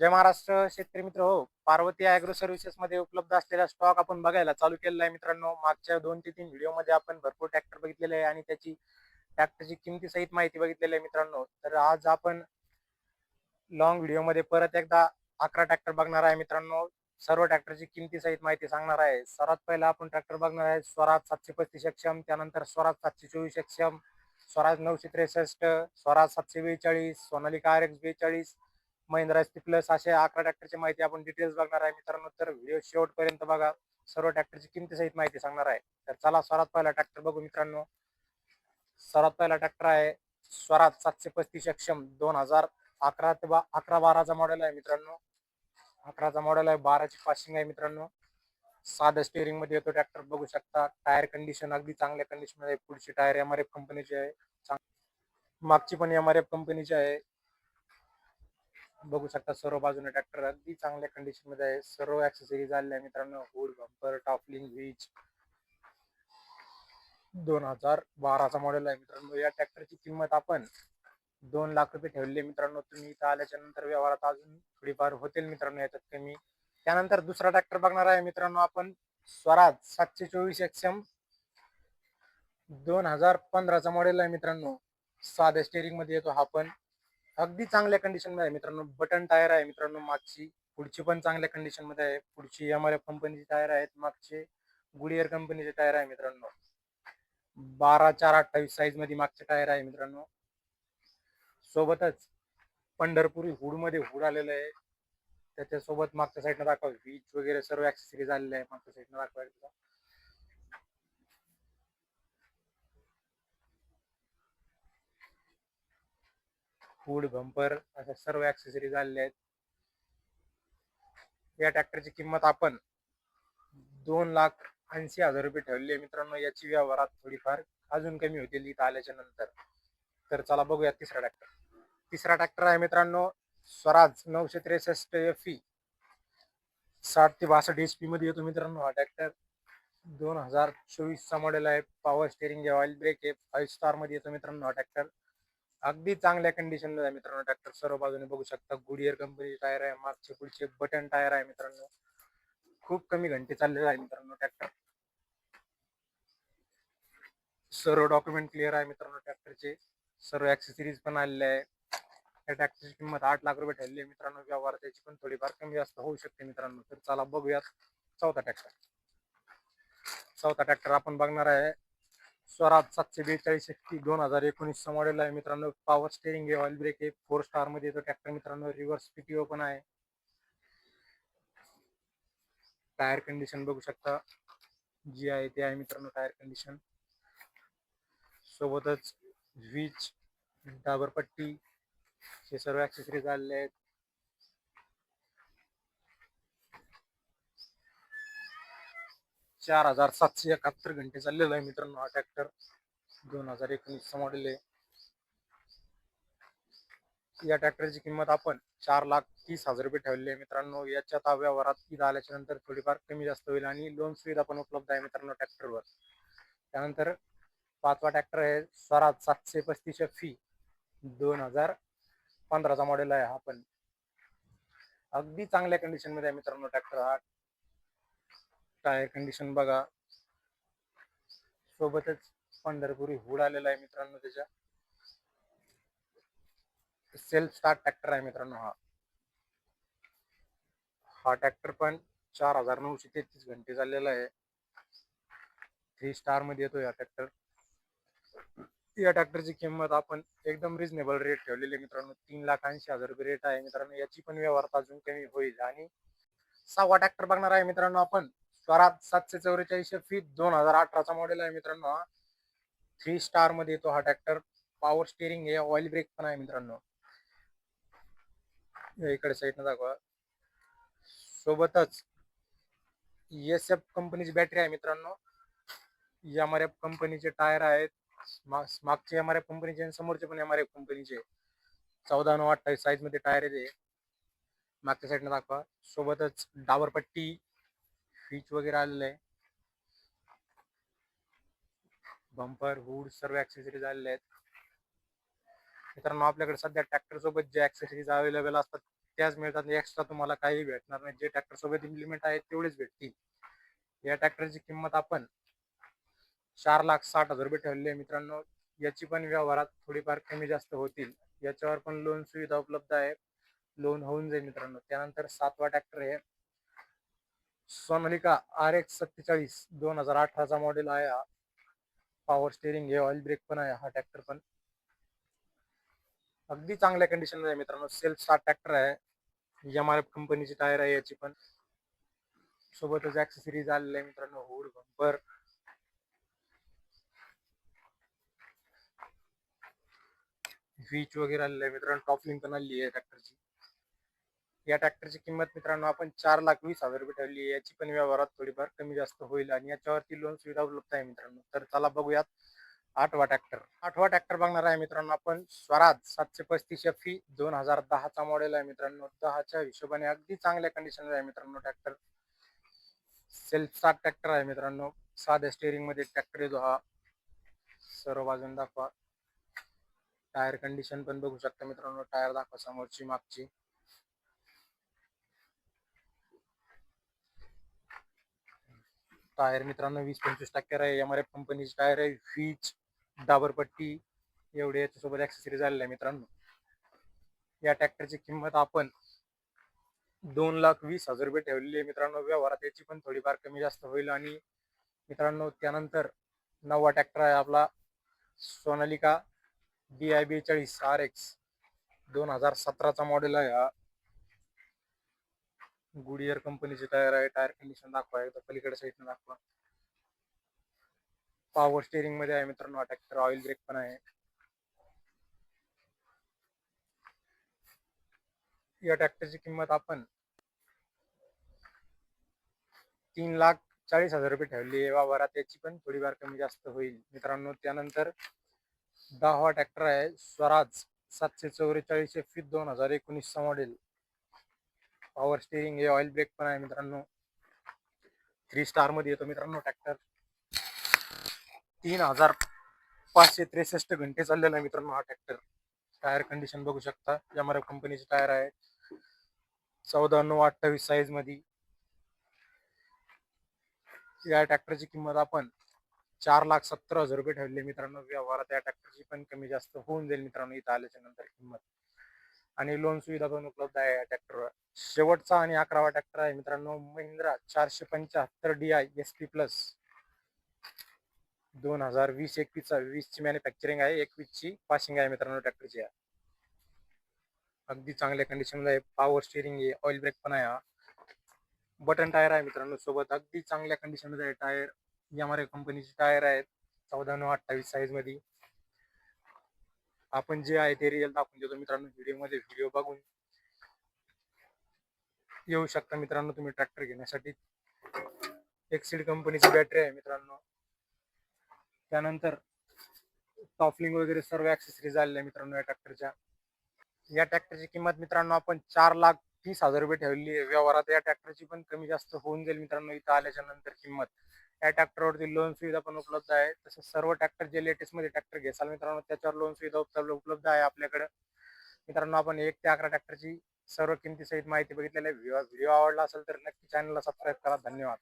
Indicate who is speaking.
Speaker 1: जय महाराष्ट्र शेतकरी मित्र हो. पार्वती अॅग्रो सर्व्हिसेस मध्ये उपलब्ध असलेला स्टॉक आपण बघायला चालू केलेला आहे मित्रांनो. मागच्या दोन ते तीन व्हिडिओमध्ये आपण भरपूर ट्रॅक्टर बघितलेले आहे आणि त्याची ट्रॅक्टरची किमती सहित माहिती बघितलेली आहे मित्रांनो. तर आज आपण लॉंग व्हिडिओमध्ये परत एकदा अकरा ट्रॅक्टर बघणार आहे मित्रांनो. सर्व ट्रॅक्टरची किमती सहित माहिती सांगणार आहे. सर्वात पहिला आपण ट्रॅक्टर बघणार आहे स्वराज सातशे पस्तीस सक्षम त्यानंतर स्वराज सातशे चोवीस सक्षम स्वराज नऊशे त्रेसष्ट स्वराज सातशे बेचाळीस सोनालिका आर एक्स बेचाळीस महिंद्रा एस प्लस अशा अकरा ट्रॅक्टरची माहिती आपण डिटेल्स बघणार आहे. मित्रांनो तर व्हिडिओ शेवटपर्यंत बघा. सर्व ट्रॅक्टरची किमती सहित माहिती सांगणार आहे. तर चला सर्वात पहिला ट्रॅक्टर बघू मित्रांनो. सर्वात पहिला ट्रॅक्टर आहे स्वराज सातशे पस्तीस अक्षम दोन हजार अकरा ते बा अकरा बाराचा मॉडेल आहे मित्रांनो. अकराचा मॉडेल आहे बाराची पासिंग आहे मित्रांनो. साधं स्टेअरिंगमध्ये येतो ट्रॅक्टर बघू शकता. टायर कंडिशन अगदी चांगल्या कंडिशनमध्ये पुढची टायर एम आर एफ कंपनीची आहे. मागची पण एम आर एफ कंपनीची आहे. बघू शकता सर्व बाजूने ट्रॅक्टर अगदी चांगल्या कंडिशनमध्ये आहे. सर्व ऍक्सेसरीज आलेल्या आहे मित्रांनो. हुड बंपर टॉपलिंग व्हीच दोन हजार बाराचा मॉडेल आहे मित्रांनो. या ट्रॅक्टरची किंमत आपण दोन लाख रुपये ठेवले मित्रांनो. तुम्ही इथं आल्याच्यानंतर व्यवहारात अजून थोडीफार होतील मित्रांनो याच्यात कमी. त्यानंतर दुसरा ट्रॅक्टर बघणार आहे मित्रांनो आपण. स्वराज सातशे चोवीस एक्सएम दोन हजार पंधराचा मॉडेल आहे मित्रांनो. साध्या स्टेरिंगमध्ये येतो हा पण. अगदी चांगल्या कंडिशनमध्ये आहे. मित्रांनो बटन टायर आहे. मित्रांनो मागची पुढची पण चांगल्या कंडिशनमध्ये आहे. पुढची एम आर एफ कंपनीचे टायर आहेत. मागचे गुडियर कंपनीचे टायर आहे मित्रांनो. बारा चार अठ्ठावीस साईजमध्ये मागचे टायर आहे मित्रांनो. सोबतच पंढरपुरी हुडमध्ये हुड आलेलं आहे. त्याच्यासोबत मागच्या साईडनं दाखवा. वीज वगैरे सर्व ऍक्सेसरीज आलेले आहे. मागच्या साईडनं दाखवा. हुड बंपर अशा सर्व ऍक्सेसरीज आलेल्या आहेत. या ट्रॅक्टरची किंमत आपण दोन लाख ऐंशी हजार रुपये ठेवले मित्रांनो याची व्यवहारात थोडीफार अजून कमी होतील इथं आल्याच्यानंतर. तर चला बघूया तिसरा ट्रॅक्टर तिसरा ट्रॅक्टर आहे मित्रांनो स्वराज नऊशे त्रेसष्ट एफ ई साठ ते बासष्ट एच पी मध्ये येतो मित्रांनो हा ट्रॅक्टर दोन हजार चोवीसचा मॉडेल आहे. पॉवर स्टेरिंग आहे ऑइल ब्रेक आहे. फाईव्ह स्टारमध्ये येतो मित्रांनो हा ट्रॅक्टर अगदी चांगल्या कंडिशन आहे मित्रांनो. ट्रॅक्टर सर्व बाजूने बघू शकता. गुडियर कंपनीचे टायर आहे. मागचे पुढचे बटन टायर आहे मित्रांनो. खूप कमी घंटे चाललेला आहे मित्रांनो ट्रॅक्टर सर्व डॉक्युमेंट क्लिअर आहे मित्रांनो ट्रॅक्टरचे सर्व ऍक्सेसरीज पण आलेले आहे. या ट्रॅक्टरची किंमत आठ लाख रुपये ठरली आहे मित्रांनो. व्यवहार त्याची पण थोडीफार कमी जास्त होऊ शकते मित्रांनो. तर चला बघूयात चौथा ट्रॅक्टर चौथा ट्रॅक्टर आपण बघणार आहे. स्वराज सातशे बेचाळीस एफटी दोन हजार एकोणीस मॉडेल आहे. मित्रांनो पॉवर स्टेरिंग आहे ऑइल ब्रेक आहे फोर स्टारमध्ये येतो ट्रॅक्टर मित्रांनो रिव्हर्स पीटीओ पण आहे. टायर कंडिशन बघू शकता. जी आहे ते आहे मित्रांनो टायर कंडिशन सोबतच वीज डाबरपट्टी हे सर्व ऍक्सेसरीज आलेले आहेत. चार हजार सातशे एकाहत्तर घंटे चाललेला आहे मित्रांनो हा ट्रॅक्टर दोन हजार एकोणीसचा मॉडेल आहे. या ट्रॅक्टरची किंमत आपण चार लाख तीस हजार रुपये ठेवलेली आहे मित्रांनो. याच्या ताव्यावरात ईद आल्याच्यानंतर थोडीफार कमी जास्त होईल आणि लोन सुविधा पण उपलब्ध आहे मित्रांनो ट्रॅक्टरवर त्यानंतर पाचवा ट्रॅक्टर आहे स्वराज सातशे पस्तीस फी दोन हजार पंधराचा मॉडेल आहे हा पण. अगदी चांगल्या कंडिशनमध्ये आहे मित्रांनो ट्रॅक्टर हा. टायर कंडिशन बघा. सोबतच पंढरपुरी हुड आलेला आहे मित्रांनो त्याच्या. सेल्फ स्टार्ट ट्रॅक्टर आहे मित्रांनो हा. हा ट्रॅक्टर पण चार हजार नऊशे तेहतीस घंटे चाललेला आहे. थ्री स्टारमध्ये येतो या ट्रॅक्टर या ट्रॅक्टरची किंमत आपण एकदम रिझनेबल रेट ठेवलेली आहे मित्रांनो. तीन लाख ऐंशी हजार रुपये रेट आहे मित्रांनो. याची पण व्यवहार अजून कमी होईल. आणि सहावा ट्रॅक्टर बघणार आहे मित्रांनो आपण. स्वराज सातशे चौवेचाळीस फीट दोन हजार अठराचा मॉडेल आहे मित्रांनो हा. थ्री स्टारमध्ये येतो हा ट्रॅक्टर पॉवर स्टिअरिंग आहे. ऑइल ब्रेक पण आहे मित्रांनो. इकडे साईडनं दाखवा. सोबतच एस एफ कंपनीची बॅटरी आहे मित्रांनो. एम आर एफ कंपनीचे टायर आहेत. मागचे एम आर एफ कंपनीचे आणि समोरचे पण एम आर एफ कंपनीचे चौदा नऊ अठ्ठावीस साईजमध्ये टायर आहे मागच्या साईडनं दाखवा. सोबतच डाबर पट्टी फीच वगैरे आलेलं आहे. बंपर हुड सर्व ऍक्सेसरीज आलेले आहेत. मित्रांनो आपल्याकडे सध्या ट्रॅक्टर सोबत जे ऍक्सेसरीज अवेलेबल असतात त्याच मिळतात. एक्स्ट्रा तुम्हाला काही भेटणार नाही. जे ट्रॅक्टर सोबत इम्प्लिमेंट आहेत तेवढेच भेटतील. या ट्रॅक्टरची किंमत आपण चार लाख साठ हजार रुपये ठेवलेली आहे मित्रांनो. याची पण व्यवहारात थोडीफार कमी जास्त होतील. याच्यावर पण लोन सुविधा उपलब्ध आहे. लोन होऊन जाईल मित्रांनो. त्यानंतर सातवा ट्रॅक्टर आहे. सोनालिका आर एक्स सत्तेचाळीस दोन हजार अठराचा मॉडेल आहे हा पॉवर स्टेरिंग हे ऑइल ब्रेक पण आहे हा ट्रॅक्टर पण. अगदी चांगल्या कंडिशन आहे मित्रांनो सेल्फ स्टार्ट ट्रॅक्टर आहे. एम आर एफ कंपनीची टायर आहे याची पण. सोबतच ऍक्सेसरीज आलेले आहे मित्रांनो हुड बंपर व्हीच वगैरे आलेलं आहे मित्रांनो टॉप लिंक पण आलेली आहे ट्रॅक्टरची या ट्रॅक्टरची किंमत मित्रांनो आपण चार लाख वीस हजार रुपये ठेवली आहे. याची पण व्यवहारात थोडीफार कमी जास्त होईल आणि याच्यावरती लोन सुविधा उपलब्ध आहे मित्रांनो. तर चला बघूयात आठवा ट्रॅक्टर. आठवा ट्रॅक्टर बघणार आहे मित्रांनो आपण. स्वराज सातशे पस्तीस एफ ई दोन हजार दहाचा मॉडेल आहे मित्रांनो. दहाच्या हिशोबाने अगदी चांगल्या कंडिशन आहे मित्रांनो ट्रॅक्टर. सेल्फ स्टार्ट ट्रॅक्टर आहे मित्रांनो. साध्या स्टेअरिंगमध्ये ट्रॅक्टर येतो हा. सर्व बाजून दाखवा. टायर कंडिशन पण बघू शकता मित्रांनो. टायर दाखवा समोरची मागची. टायर मित्रांनो वीस पंचवीस टक्के आहे. एम आर एफ कंपनीची टायर आहे. व्हीच डाबरपट्टी एवढे याच्यासोबत ऍक्सेसरी आलेल्या आहे मित्रांनो. या ट्रॅक्टरची किंमत आपण दोन लाख वीस हजार रुपये ठेवलेली आहे मित्रांनो. व्यवहारात याची पण थोडीफार कमी जास्त होईल आणि मित्रांनो त्यानंतर नववा ट्रॅक्टर आहे आपला सोनालिका डी आय बेचाळीस आर एक्स दोन हजार सतराचा मॉडेल आहे हा. गुडियर कंपनीचे टायर आहे टायर कंडिशन दाखवा एकदा पलीकडे साईडने दाखवा. पॉवर स्टेअरिंगमध्ये आहे मित्रांनो हा ट्रॅक्टर ऑइल ब्रेक पण आहे. या ट्रॅक्टरची किंमत आपण तीन लाख चाळीस हजार रुपये ठेवली आहे. व्यवहारात त्याची पण थोडीफार कमी जास्त होईल. मित्रांनो त्यानंतर दहावा ट्रॅक्टर आहे स्वराज सातशे चौवेचाळीस एफ दोन हजार एकोणीसचा मॉडेल पॉवर स्टेरिंग आहे ऑइल ब्रेक पण आहे मित्रांनो. थ्री स्टारमध्ये येतो मित्रांनो ट्रॅक्टर तीन हजार पाचशे त्रेसष्ट घंटे चाललेला आहे मित्रांनो हा ट्रॅक्टर टायर कंडिशन बघू शकता. यामारा कंपनीचे टायर आहे चौदा नऊ अठ्ठावीस साईजमध्ये या ट्रॅक्टरची किंमत आपण चार लाख सत्तर हजार रुपये ठेवले मित्रांनो. व्यवहारात या ट्रॅक्टरची पण कमी जास्त होऊन जाईल मित्रांनो इथं आल्याच्यानंतर किंमत. आणि लोन सुविधा पण उपलब्ध आहे या ट्रॅक्टरवर शेवटचा आणि अकरावा ट्रॅक्टर आहे. मित्रांनो महिंद्रा चारशे पंच्याहत्तर D I S P plus दोन हजार वीस एकवीसचा वीसची मॅन्युफॅक्चरिंग आहे. एकवीसची पासिंग आहे मित्रांनो ट्रॅक्टरची अगदी चांगल्या कंडिशनमध्ये पॉवर स्टिअरिंग आहे ऑइल ब्रेक पण आहे हा. बटन टायर आहे मित्रांनो सोबत. अगदी चांगल्या कंडिशनमध्ये आहे टायर यामारे कंपनीचे टायर आहेत. चौदा नऊ अठ्ठावीस साईजमध्ये आपण जे आहे ते रिअल दाखवून देतो मित्रांनो. व्हिडिओमध्ये व्हिडिओ बघून. येऊ शकता मित्रांनो तुम्ही ट्रॅक्टर घेण्यासाठी. एक्सिड कंपनीची बॅटरी आहे मित्रांनो. त्यानंतर टॉफलिंग वगैरे सर्व ऍक्सेसरीज आलेल्या मित्रांनो या ट्रॅक्टरच्या या ट्रॅक्टरची किंमत मित्रांनो आपण चार लाख तीस हजार रुपये ठेवली आहे. व्यवहारात या ट्रॅक्टरची पण कमी जास्त होऊन जाईल मित्रांनो इथं आल्याच्यानंतर किंमत. या ट्रॅक्टरवरती लोन सुविधा पण उपलब्ध आहे. तसंच सर्व ट्रॅक्टर जे लेटेस्टमध्ये ट्रॅक्टर घेसाल मित्रांनो त्याच्यावर लोन सुविधा उपलब्ध उपलब्ध आहे आपल्याकडे. मित्रांनो आपण एक ते अकरा ट्रॅक्टरची सर्व किमतीसहित माहिती बघितलेली आहे. व्हिडिओ आवडला असेल तर नक्की चॅनलला सबस्क्राईब करा. धन्यवाद.